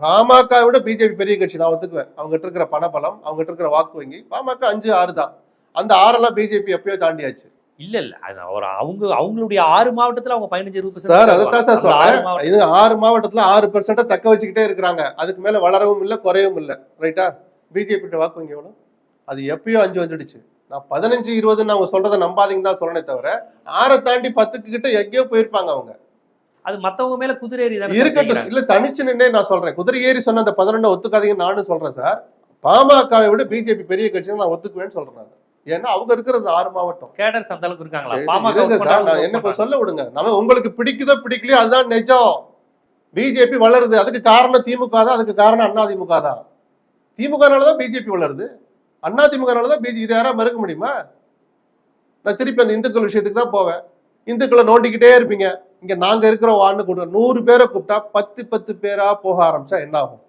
பாமக விட பிஜேபி பெரிய கட்சி. நான் ஒத்துக்குவேன். அவங்ககிட்ட இருக்கிற பணபலம் அவங்ககிட்ட இருக்கிற வாக்கு வங்கி பாமக அஞ்சு ஆறு தான். அந்த ஆறெல்லாம் பிஜேபி எப்பயோ தாண்டியாச்சு. இல்ல இல்ல. ஒரு அவங்க அவங்களுடைய ஆறு மாவட்டத்துல அவங்க பதினஞ்சு இருபது சார். அதைத்தான் சார் சொல்றேன். இது ஆறு மாவட்டத்துல ஆறு பெர்சென்ட்டா தக்க வச்சுக்கிட்டே இருக்கிறாங்க. அதுக்கு மேல வளரவும் இல்லை குறையவும் இல்லை. ரைட்டா பிஜேபி வாக்கு வங்கி எவ்வளவு? அது எப்பயோ அஞ்சு வந்துடுச்சு. நான் பதினஞ்சு இருபதுன்னு அவங்க சொல்றதை நம்பாதீங்கன்னு தான் சொல்றேனே தவிர ஆறை தாண்டி பத்துக்கு கிட்ட எங்கேயோ போயிருப்பாங்க அவங்க. அது மத்தவங்க மேல குதிரேறி தானே இருக்கட்டும் இல்ல தனிச்சு நின்னே நான் சொல்றேன். குதிரை ஏறி சொன்ன அந்த பதினொன்னு ஒத்துக்காதீங்கன்னு நானும் சொல்றேன் சார். பாமகவை விட பிஜேபி பெரிய கட்சின்னு நான் ஒத்துக்குவேன்னு சொல்றேன். ஏன்னா அவங்க இருக்கிறது ஆறு மாவட்டம். கேடர்ஸ் அந்த அளவுக்கு இருக்காங்களா? பாமக சார் என்ன. சொல்ல விடுங்க. நம்ம உங்களுக்கு பிடிக்குதோ பிடிக்கலையோ அதுதான் நிஜம். பிஜேபி வளருது. அதுக்கு காரணம் திமுக தான் அதுக்கு காரணம் அண்ணா திமுக தான். திமுகனால தான் பிஜேபி வளருது. அண்ணா திமுகனால தான் பிஜேபி இதை யாரா மறுக்க முடியுமா? நான் திருப்பி அந்த இந்துக்கள் விஷயத்துக்கு தான் போவேன். இந்துக்களை நோண்டிக்கிட்டே இருப்பீங்க. இங்க நாங்க இருக்கிற வான்னு கூப்பிட்டு நூறு பேரை கூப்பிட்டா பத்து பத்து பேரா போக ஆரம்பிச்சா என்ன ஆகும்